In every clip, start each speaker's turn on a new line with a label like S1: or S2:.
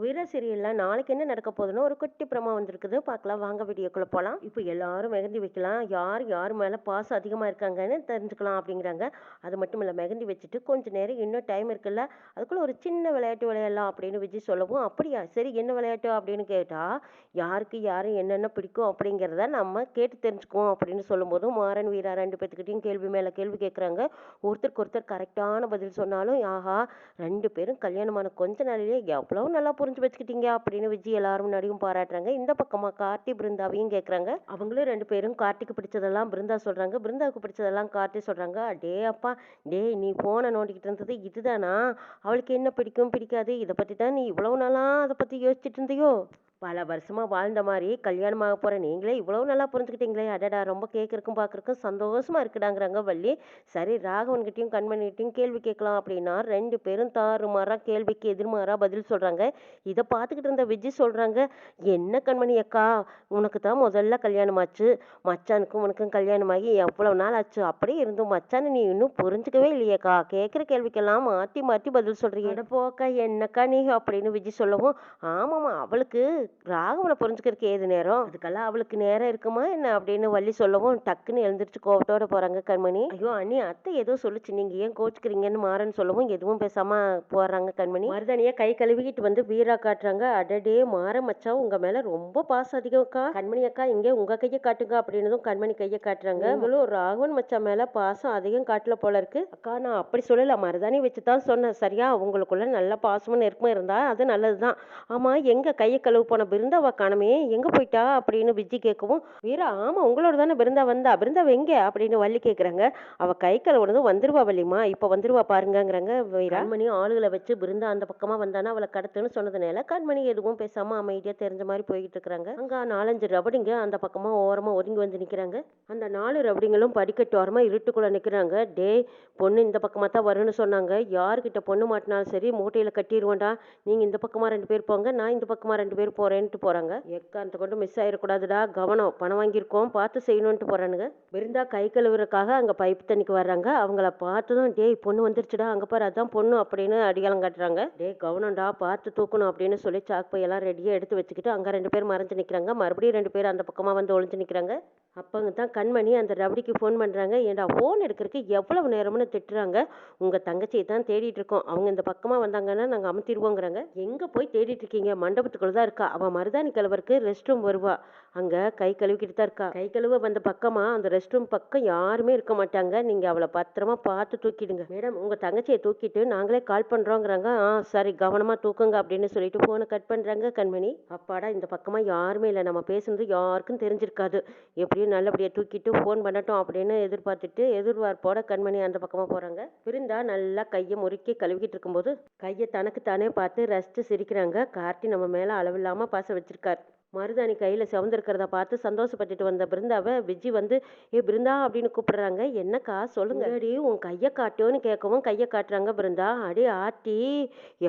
S1: வீர சீரியலில் நாளைக்கு என்ன நடக்க போகுதுன்னு ஒரு குட்டி பிரமா வந்திருக்குது. பார்க்கலாம். வாங்க வீடியோக்குள்ளே போகலாம் இப்போ எல்லாரும் மெகந்தி வைக்கலாம். யார் யார் மேலே பாசம் அதிகமாக இருக்காங்கன்னு தெரிஞ்சுக்கலாம் அப்படிங்கிறாங்க. அது மட்டும் இல்லை மெகந்தி வச்சுட்டு கொஞ்ச நேரம் இன்னும் டைம் இருக்குல்ல அதுக்குள்ளே ஒரு சின்ன விளையாட்டு விளையாடலாம் அப்படின்னு விஜய் சொல்லவும் அப்படியா? சரி என்ன விளையாட்டு? அப்படின்னு கேட்டால் யாருக்கு யாரும் என்னென்ன பிடிக்கும்? அப்படிங்கிறத நம்ம கேட்டு தெரிஞ்சுக்குவோம் அப்படின்னு சொல்லும்போது மாறன் வீரா ரெண்டு பேர்த்துக்கிட்டையும் கேள்வி மேலே கேள்வி கேட்குறாங்க ஒருத்தருக்கு ஒருத்தர் கரெக்டான பதில் சொன்னாலும் ஆஹா ரெண்டு பேரும் கல்யாணமான கொஞ்ச நாளிலே எவ்வளோ நல்லா புரிஞ்சு வச்சுக்கிட்டீங்க அப்படின்னு விஜய் எல்லாரும் முன்னாடியும் பாராட்டுறாங்க. இந்த பக்கமா கார்த்தி பிருந்தாவையும் கேட்குறாங்க அவங்களும் ரெண்டு பேரும் கார்த்திக்கு பிடிச்சதெல்லாம் பிருந்தா சொல்றாங்க. பிருந்தாவுக்கு பிடிச்சதெல்லாம் கார்த்தி சொல்றாங்க. டே அப்பா டேய் நீ போனை நோண்டிக்கிட்டு இருந்தது இதுதானா? அவளுக்கு என்ன பிடிக்கும்? பிடிக்காது. இதை பற்றி தான் நீ இவ்வளவு நாளா அதை பற்றி யோசிச்சுட்டு இருந்தியோ? பல வருஷமா வாழ்ந்த மாதிரி கல்யாணமாக போற நீங்களே இவ்வளவு நல்லா புரிஞ்சுக்கிட்டீங்களே. அடடா ரொம்ப கேட்கறக்கும் பார்க்குறக்கும் சந்தோஷமா இருக்குடாங்கிறாங்க வள்ளி. சரி ராகவன்கிட்டயும் கண்மணிகிட்டையும் கேள்வி கேட்கலாம் அப்படின்னா ரெண்டு பேரும் தாறுமாறாக கேள்விக்கு எதிர்மாறா பதில் சொல்றாங்க. இதை பார்த்துக்கிட்டு இருந்த விஜய் சொல்றாங்க என்ன கண்மணி அக்கா உனக்கு தான் முதல்ல கல்யாணம் ஆச்சு. மச்சானுக்கும் உனக்கும் கல்யாணமாகி எவ்வளவு நாள் ஆச்சு? அப்படியே இருந்தும் மச்சானை நீ இன்னும் புரிஞ்சுக்கவே இல்லையேக்கா. கேட்குற கேள்விக்கெல்லாம் மாற்றி மாற்றி பதில் சொல்றீங்க போக்கா என்னக்கா நீ? அப்படின்னு விஜய் சொல்லவும் ஆமாம்மா அவளுக்கு ராகவனை புரிஞ்சுக்கிறதுக்கு ஏது நேரம்? அதுக்கெல்லாம் அவளுக்கு நேரம் இருக்குமா என்ன அப்படின்னு வள்ளி சொல்லவும் டக்குன்னு எழுந்திரிச்சு கோவத்தோட போறாங்க கண்மணி. ஐயோ அண்ணி அத்தை ஏதோ சொல்லுச்சு. நீங்க ஏன் கோச்சுக்கிறீங்கன்னு மாறன் சொல்லவும் எதுவும் பேசாம போறாங்க கண்மணி. மருதானியா கை கழுவிக்கிட்டு வந்து வீரா காட்டுறாங்க. அடடே மாற மச்சா உங்க மேல ரொம்ப பாசம் அதிகம்க்கா கண்மணி அக்கா இங்க உங்க கையை காட்டுங்க அப்படின்னதும் கண்மணி கையை காட்டுறாங்க. உங்களும் ராகவன் மச்சா மேல பாசம் அதிகம் காட்டல போல இருக்கு. அக்கா நான் அப்படி சொல்லல. மருதாணி வச்சு தான் சொன்னேன். சரியா? உங்களுக்குள்ள நல்ல பாசமும் நெருக்கமும் இருந்தா அது நல்லதுதான். ஆமா எங்க கையை கழுவு போன பிருந்தாவா காணமே எங்க போயிட்டா? அப்படின்னு விஜி கேட்கவும் வீரா ஆமா உங்களோட தானே பிருந்தா வந்தா? பிருந்தா எங்க? அப்படின்னு வள்ளி கேட்குறாங்க. அவ கை கழுவுனதும் வந்துருவா வள்ளிமா இப்ப வந்துருவா பாருங்கங்கிறாங்க வீரா. கண்மணி ஆளுகளை வச்சு பிருந்தா அந்த பக்கமா வந்தானா அவளை கடத்துன்னு சொன்னதுனால கண்மணி எதுவும் பேசாம அமைதியா தெரிஞ்ச மாதிரி போய்கிட்டு இருக்கிறாங்க. அங்க நாலஞ்சு ரபடிங்க அந்த பக்கமா ஓரமா ஒதுங்கி வந்து நிக்கிறாங்க. அந்த நாலு ரபடிங்களும் படிக்கட்டு ஓரமா இருட்டுக்குள்ள நிக்கிறாங்க. டே பொண்ணு இந்த பக்கமா தான் வரும்னு சொன்னாங்க. யாருக்கிட்ட பொண்ணு மாட்டினாலும் சரி மூட்டையில கட்டிடுவோண்டா நீங்க இந்த பக்கமா ரெண்டு பேர் போங்க நான் இந்த பக்கமா ரெண்டு பேர் போகிறேன்ட்டு போகிறாங்க எக்காந்த கொண்டு மிஸ் ஆயிடக்கூடாதுடா கவனம் பணம் வாங்கியிருக்கோம். பார்த்து செய்யணும்ட்டு போகிறானுங்க விருந்தா கை கழுவுறதுக்காக அங்கே பைப் தண்ணிக்கு வர்றாங்க. அவங்கள பார்த்ததும் டேய் பொண்ணு வந்துருச்சுடா. அங்கே பாரு அதான் பொண்ணு அப்படின்னு அடியாளம் காட்டுறாங்க. டேய் கவனம்டா. பார்த்து தூக்கணும் அப்படின்னு சொல்லி சாக் பையெல்லாம் ரெடியாக எடுத்து வச்சுக்கிட்டு அங்கே ரெண்டு பேர் மறைஞ்சு நிற்கிறாங்க மறுபடியும் ரெண்டு பேர் அந்த பக்கமாக வந்து ஒழிஞ்சு நிற்கிறாங்க அப்பங்க தான் கண்மணி அந்த ரபடிக்கு ஃபோன் பண்ணுறாங்க ஏன்டா ஃபோன் எடுக்கிறதுக்கு எவ்வளவு நேரம்னு திட்டுறாங்க. உங்கள் தங்கச்சியை தான் தேடிட்டு இருக்கோம். அவங்க இந்த பக்கமாக வந்தாங்கன்னா நாங்கள் அமுத்திடுவோங்கிறாங்க. எங்கே போய் தேடிட்டு இருக்கீங்க? மண்டபத்துக்குள்ளே தான் இருக்கா. அவள் மருதாணி கிழவருக்கு ரெஸ்ட் ரூம் வருவா. அங்கே கை கழுவிக்கிட்டு தான் இருக்கா. கை கழுவ வந்த பக்கமாக அந்த ரெஸ்ட் ரூம் பக்கம் யாருமே இருக்க மாட்டாங்க. நீங்கள் அவளை பத்திரமா பார்த்து தூக்கிடுங்க. மேடம் உங்கள் தங்கச்சியை தூக்கிட்டு நாங்களே கால் பண்ணுறோங்கிறாங்க ஆ சரி கவனமாக தூக்குங்க அப்படின்னு சொல்லிட்டு ஃபோனை கட் பண்ணுறாங்க கண்மணி. அப்பாடா இந்த பக்கமாக யாருமே இல்லை. நம்ம பேசுனது யாருக்கும் தெரிஞ்சிருக்காது. எப்படியும் நல்லபடியாக தூக்கிட்டு ஃபோன் பண்ணட்டும் அப்படின்னு எதிர்பார்த்துட்டு எதிர்பார்ப்போட கண்மணி அந்த பக்கமாக போகிறாங்க விருந்தா நல்லா கையை முறுக்கி கழுவிக்கிட்டு இருக்கும்போது கையை தனக்கு தானே பார்த்து ரசித்து சிரிக்கிறாங்க. கார்த்தி நம்ம மேலே அளவில்லாமல் பாசம் வச்சிருக்கார். மருதாணி கையில் சிவந்திருக்கிறத பார்த்து சந்தோஷப்பட்டுட்டு வந்த பிருந்தாவை விஜி வந்து ஏ பிருந்தா அப்படின்னு கூப்பிடுறாங்க. என்னக்கா? சொல்லுங்க. அடி உன் கையை காட்டோன்னு கேட்கவும் கையை காட்டுறாங்க பிருந்தா. அடி ஆட்டி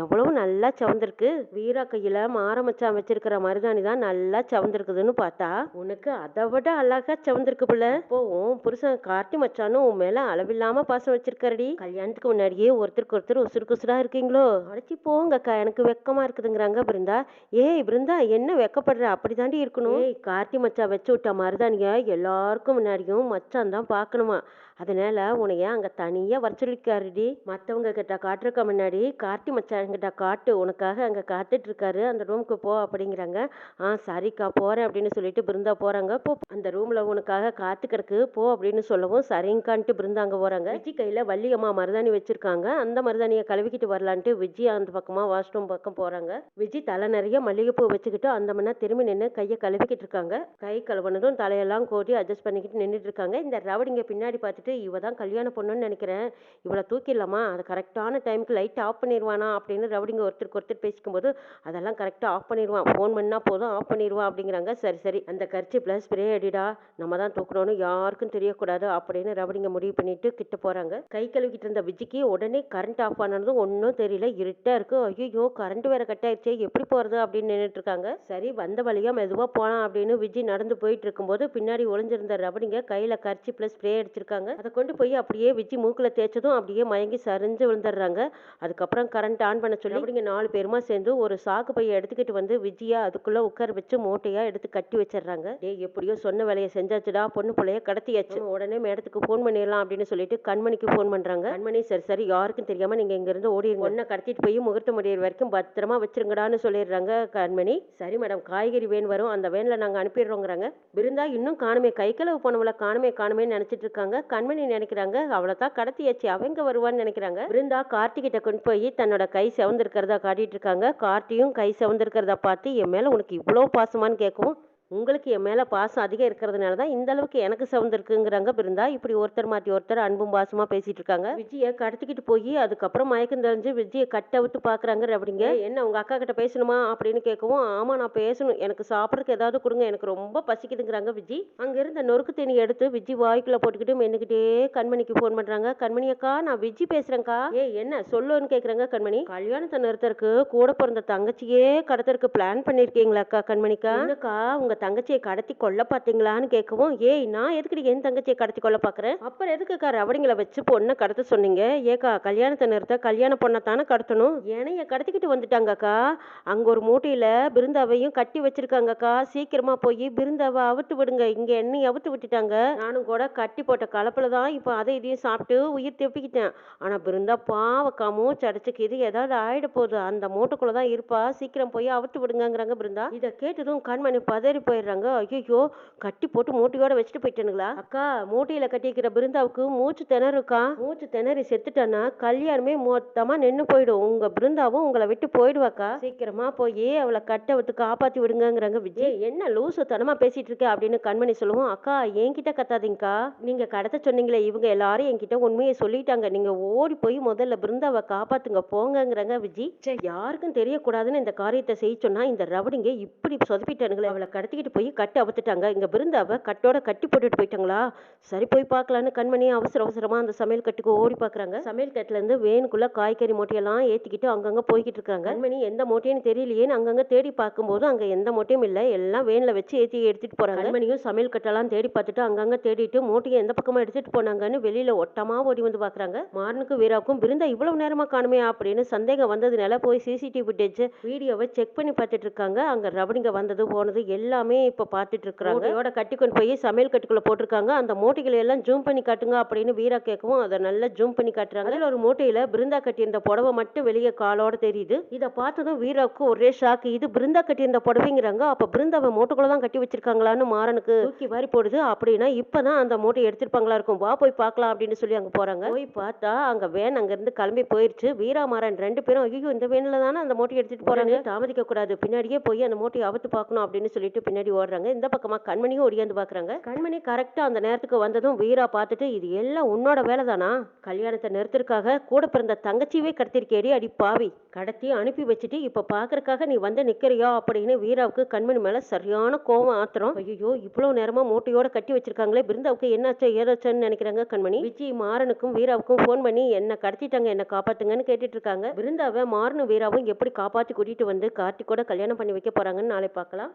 S1: எவ்வளவு நல்லா சிவந்திருக்கு. வீரா கையில் மாரமச்சான் வச்சிருக்கிற மருதாணி தான் நல்லா சிவந்திருக்குதுன்னு பார்த்தா உனக்கு அதை விட அழகா சிவந்திருக்கு பிள்ளை. இப்போ உன் புருஷன் கார்த்தி மச்சானும் உன் மேல அளவில்லாம பாசம் வச்சிருக்காரடி. கல்யாணத்துக்கு முன்னாடியே ஒருத்தருக்கு ஒருத்தர் உசுறு குசுரா இருக்கீங்களோ? அடைச்சி போங்கக்கா எனக்கு வெக்கமா இருக்குதுங்கிறாங்க பிருந்தா. ஏய் பிருந்தா என்ன வெக்கப்படுற? அப்படி தாண்டி இருக்கணும். ஏய் கார்த்தி மச்சான் வச்சு விட்ட மருதானிய எல்லாருக்கும் முன்னாடியும் மச்சான் தான் பார்க்கணுமா அதனால உன்னைய அங்க தனியா வர சொல்லிருக்காருடி மத்தவங்க கிட்ட காட்டுறக்க முன்னாடி கார்த்தி மச்சான் கிட்ட காட்டு. உனக்காக அங்க காத்துட்டு இருக்காரு அந்த ரூமுக்கு போ அப்படிங்கிறாங்க. ஆ சரிக்கா போறேன் அப்படின்னு சொல்லிட்டு பிருந்தா போறாங்க. போ அந்த ரூம்ல உனக்காக காத்து கிடக்கு. போ அப்படின்னு சொல்லவும் சரிங்கான்ட்டு பிருந்தா அங்க போறாங்க. விஜி கையில வள்ளியம்மா மருதாணி வச்சிருக்காங்க. அந்த மருதாணியை கழுவிக்கிட்டு வரலான்ட்டு விஜய் அந்த பக்கமா வாஷ்ரூம் பக்கம் போறாங்க. விஜி தலை நிறைய மல்லிகைப்பூ வச்சுக்கிட்டு அந்த மண்ணா திரும்பி நின்று கையை கழுவிக்கிட்டு இருக்காங்க. கை கழுவுனதும் தலையெல்லாம் கோட்டி அட்ஜஸ்ட் பண்ணிக்கிட்டு நின்றுட்டு இருக்காங்க. இந்த ரவடிங்க பின்னாடி பார்த்துட்டு இவ தான் கல்யாண பொண்ணுன்னு நினைக்கிறேன். இவளை தூக்கிடலாமா? அது கரெக்டான டைமுக்கு லைட் ஆஃப் பண்ணிடுவானா அப்படின்னு ரவுடிங்க ஒருத்தருக்கு ஒருத்தர் பேசிக்கும்போது அதெல்லாம் கரெக்டாக ஆஃப் பண்ணிடுவான் ஃபோன் பண்ணால் போதும் ஆஃப் பண்ணிடுவான் அப்படிங்கிறாங்க. சரி சரி. அந்த கரிச்சி ப்ளஸ் ஸ்ப்ரே அடிடா. நம்ம தான் தூக்கணும்னு யாருக்கும் தெரியக்கூடாது. அப்படின்னு ரவுடிங்க முடிவு பண்ணிட்டு கிட்ட போகிறாங்க கை கழுவிக்கிட்டு இருந்த விஜிக்கு உடனே கரண்ட் ஆஃப் ஆனதும் ஒன்றும் தெரியல. இருட்டாக இருக்கு. ஐயோ கரண்ட் வேற கட் ஆயிடுச்சே எப்படி போகிறது அப்படின்னு நின்றுட்டு இருக்காங்க. சரி வந்த வழியாக மெதுவாக போகலாம் அப்படின்னு விஜி நடந்து போயிட்டு இருக்கும்போது பின்னாடி ஒளிஞ்சிருந்த ரவுடிங்க கையில் கரிச்சி ப்ளஸ் ஸ்ப்ரே அடிச்சிருக்காங்க. அதை கொண்டு போய் அப்படியே விஜி மூக்குல தேய்ச்சதும் அப்படியே மயங்கி சரிஞ்சு விழுந்துடுறாங்க. அதுக்கப்புறம் கரண்ட் ஆன் பண்ண சொல்லி அப்படிங்க. நாலு பேருமா சேர்ந்து ஒரு சாக்கு பையை எடுத்துக்கிட்டு வந்து விஜயா அதுக்குள்ள உட்கார வச்சு மூட்டையா எடுத்து கட்டி வச்சிடுறாங்க. டேய் எப்படியோ சொன்ன வேலையை செஞ்சாச்சுடா பொண்ணு பிள்ளைய கடத்தியாச்சு. உடனே மேடத்துக்கு ஃபோன் பண்ணிடலாம் அப்படின்னு சொல்லிட்டு கண்மணிக்கு ஃபோன் பண்றாங்க. கண்மணி சரி சரி யாருக்கும் தெரியாம நீங்க இங்க இருந்து ஓடிடுங்க ஒன்ன கடத்திட்டு போய் முகூர்த்த முடியிற வரைக்கும் பத்திரமா வச்சிருங்கடான்னு சொல்லிடுறாங்க கண்மணி. சரி மேடம் காய்கறி வேன் வரும். அந்த வேன்ல நாங்க அனுப்பிடுறோங்கிறாங்க. பிருந்தா இன்னும் காணுமே. கை களவு போனவள காணுமே காணுமே நினைச்சிட்டு இருக்காங்க. கண்மணி நினைக்கிறாங்க. அவளை கடத்தியாச்சு. அவங்க வருவான்னு நினைக்கிறாங்க. பிருந்தா கார்த்திகிட்ட கொண்டு போய் தன்னோட கை செவந்திருக்கிறதா காட்டிட்டு இருக்காங்க. கார்த்தியும் கை செவந்திருக்கிறதா பார்த்து என் மேல உனக்கு இவ்வளோ பாசமான்னு கேட்கவும் உங்களுக்கு என் மேலே பாசம் அதிகம் இருக்கிறதுனால தான் இந்த அளவுக்கு எனக்கு சவுந்திருக்குங்கிறாங்க பிருந்தா இப்படி ஒருத்தர் மாற்றி ஒருத்தர் அன்பும் பாசமாக பேசிட்டு இருக்காங்க. விஜயை கடத்திக்கிட்டு போய் அதுக்கப்புறம் மயக்கம் தெரிஞ்சு விஜயை கட்ட விட்டு பார்க்குறாங்க அப்படிங்க என்ன உங்கள் அக்கா கிட்ட பேசணுமா? அப்படின்னு கேட்கவும் ஆமாம் நான் பேசணும். எனக்கு சாப்பிட்றதுக்கு ஏதாவது கொடுங்க. எனக்கு ரொம்ப பசிக்குதுங்கிறாங்க விஜி. அங்கே இருந்த நொறுக்கு தீனி எடுத்து விஜி வாய்க்குள்ள போட்டுக்கிட்டு மென்னுக்கிட்டே கண்மணிக்கு ஃபோன் பண்ணுறாங்க கண்மணி அக்கா நான் விஜி பேசுகிறேங்க்கா ஏ என்ன சொல்லுன்னு கேட்குறாங்க கண்மணி. கல்யாணத்தை நிறுத்தறதுக்கு கூட பிறந்த தங்கச்சியே கடத்தறதுக்கு பிளான் பண்ணியிருக்கீங்களாக்கா கண்மணிக்கா? என்னக்கா உங்க தங்கச்சியை கடத்தி கொல்ல பார்த்தீங்களான்னு கேட்கவும் ஏய் நான் எதுக்குடி என் தங்கச்சியை கடத்தி கொல்ல பார்க்குறேன் அப்புறம் எதுக்குக்கா ரவடிங்களை வச்சு பொண்ணை கடத்த சொன்னீங்க? ஏக்கா கல்யாணத்தை நிறுத்த கல்யாண பொண்ணை தானே கடத்தணும்? ஏனைய கடத்திக்கிட்டு வந்துட்டாங்கக்கா. அங்கே ஒரு மூட்டையில் பிருந்தாவையும் கட்டி வச்சிருக்காங்கக்கா. சீக்கிரமாக போய் பிருந்தாவை அவுத்து விடுங்க. இங்கே என்னையும் அவுத்து விட்டுட்டாங்க. நானும் கூட கட்டி போட்ட கலப்பில் தான் இப்போ அதை இதையும் சாப்பிட்டு உயிர் தெப்பிக்கிட்டேன். ஆனால் பிருந்தா பாவக்கா சடைச்சிக்கு இது ஏதாவது ஆகிட போகுது. அந்த மூட்டைக்குள்ளே தான் இருப்பா. சீக்கிரம் போய் அவுத்து விடுங்கங்கிறாங்க பிருந்தா. இதை கேட்டதும் கண்மணி பதறி போயிடுறாங்க. ஐயோ கட்டி போட்டு மூட்டையோட வச்சுட்டு போயிட்டேனுங்களா? அக்கா மூட்டையில கட்டிக்கிற பிருந்தாவுக்கு மூச்சு திணறுக்கா மூச்சு திணறி செத்துட்டானா கல்யாணமே மொத்தமா நின்னு போயிடும். உங்க பிருந்தாவும் உங்களை விட்டு போயிடுவாக்கா சீக்கிரமா போய் அவளை கட்ட விட்டு காப்பாத்தி விடுங்கங்கிறாங்க விஜய். என்ன லூசு தனமா பேசிட்டு இருக்க அப்படின்னு கண்மணி சொல்லுவோம். அக்கா என்கிட்ட கத்தாதீங்கக்கா. நீங்க கடத்த சொன்னீங்களே இவங்க எல்லாரும் என்கிட்ட உண்மையை சொல்லிட்டாங்க. நீங்க ஓடி போய் முதல்ல பிருந்தாவை காப்பாத்துங்க போங்கங்கிறாங்க விஜி சே. யாருக்கும் தெரியக்கூடாதுன்னு இந்த காரியத்தை செய்ய சொன்னா இந்த ரவுடிங்க இப்படி சொதப்பிட்டானுங்களே. அவளை கடத்திக்கிட்டு போய் கட்டு அவுத்துட்டாங்க. இங்கே பிருந்தாவை கட்டோட கட்டி போட்டுட்டு போயிட்டாங்களா? சரி போய் பார்க்கலான்னு கண்மணி அவசர அவசரமா அந்த சமையல் கட்டுக்கு ஓடி பார்க்குறாங்க. சமையல் கட்டுல இருந்து வேனுக்குள்ள காய்கறி மூட்டையெல்லாம் ஏற்றிக்கிட்டு அங்கங்கே போய்கிட்டு இருக்காங்க கண்மணி எந்த மூட்டையும் தெரியலையேன்னு அங்கங்கே தேடி பார்க்கும்போது அங்கே எந்த மூட்டையும் இல்லை. எல்லாம் வேனில் வச்சு ஏற்றி எடுத்துட்டு போறாங்க. கண்மணியும் சமையல் கட்டெல்லாம் தேடி பார்த்துட்டு அங்கங்கே தேடிட்டு மூட்டையை எந்த பக்கமா எடுத்துட்டு போனாங்கன்னு வெளியில ஒட்டமா ஓடி வந்து பார்க்குறாங்க. மாறனுக்கும் வீராவுக்கும் பிருந்தா இவ்வளவு நேரமா காணுமே அப்படின்னு சந்தேகம் வந்ததுனால போய் சிசிடிவி ஃபுட்டேஜ் வீடியோவை செக் பண்ணி பார்த்துட்டு இருக்காங்க. அங்கே ரவடிங்க வந்தது போனது எல்லாமே இப்ப பார்த்துட்டு இருக்காங்க மூட்டையோட கட்டி கொண்டு போய் சமையல் கட்டுக்குள்ள போட்டிருக்காங்க அந்த மூட்டைகளை எல்லாம் ஜூம் பண்ணி காட்டுங்க அப்படின்னு வீரா கேட்கவும் அதை நல்லா ஜூம் பண்ணி காட்டுறாங்க. அதுல ஒரு மூட்டையில பிருந்தா கட்டியிருந்த புடவை மட்டும் வெளியே காலோட தெரியுது. இதை பார்த்ததும் வீராவுக்கு ஒரே ஷாக் இது பிருந்தா கட்டியிருந்த புடவைங்கிறாங்க. அப்ப பிருந்தாவை மூட்டைக்குள்ள தான் கட்டி வச்சிருக்காங்களான்னு மாறனுக்கு தூக்கி வாரி போடுது. அப்படின்னா இப்பதான் அந்த மூட்டையை எடுத்திருப்பாங்களா இருக்கும். வா போய் பார்க்கலாம் அப்படின்னு சொல்லி அங்க போறாங்க. போய் பார்த்தா அங்க வேன் அங்க இருந்து கிளம்பி போயிருச்சு. வீரா மாறன் ரெண்டு பேரும் ஐயோ இந்த வேன்ல தானே அந்த மூட்டையை எடுத்துட்டு போறாங்க. தாமதிக்க கூடாது பின்னாடியே போய் அந்த மூட்டையை அவுத்து பார்க்கணும் அப்படின்னு சொல்லிட்டு பின்னாடி ஓடுறாங்க. இந்த பக்கமாக கண்மணியும் ஒடியாந்து பார்க்குறாங்க கண்மணி கரெக்டாக அந்த நேரத்துக்கு வந்ததும் வீரா பார்த்துட்டு இது எல்லாம் உன்னோட வேலை தானா கல்யாணத்தை நிறுத்துறதுக்காக கூட பிறந்த தங்கச்சியவே கடத்திருக்கேடி அடி பாவி. கடத்தி அனுப்பி வச்சுட்டு இப்போ பார்க்கறக்காக நீ வந்து நிற்கிறியா அப்படின்னு வீராவுக்கு கண்மணி மேலே சரியான கோவம் ஆத்திரம். ஐயோ இவ்வளோ நேரமாக மூட்டையோட கட்டி வச்சிருக்காங்களே பிருந்தாவுக்கு என்னாச்சோ ஏதாச்சோன்னு நினைக்கிறாங்க கண்மணி. விஜய் மாறனுக்கும் வீராவுக்கும் ஃபோன் பண்ணி என்னை கடத்திட்டாங்க என்னை காப்பாத்துங்கன்னு கேட்டுட்டு இருக்காங்க. பிருந்தாவை மாறனும் வீராவும் எப்படி காப்பாற்றி கூட்டிகிட்டு வந்து கார்த்திகோட கல்யாணம் பண்ணி வைக்க போறாங்கன்னு நாளை பார்க்கலாம்.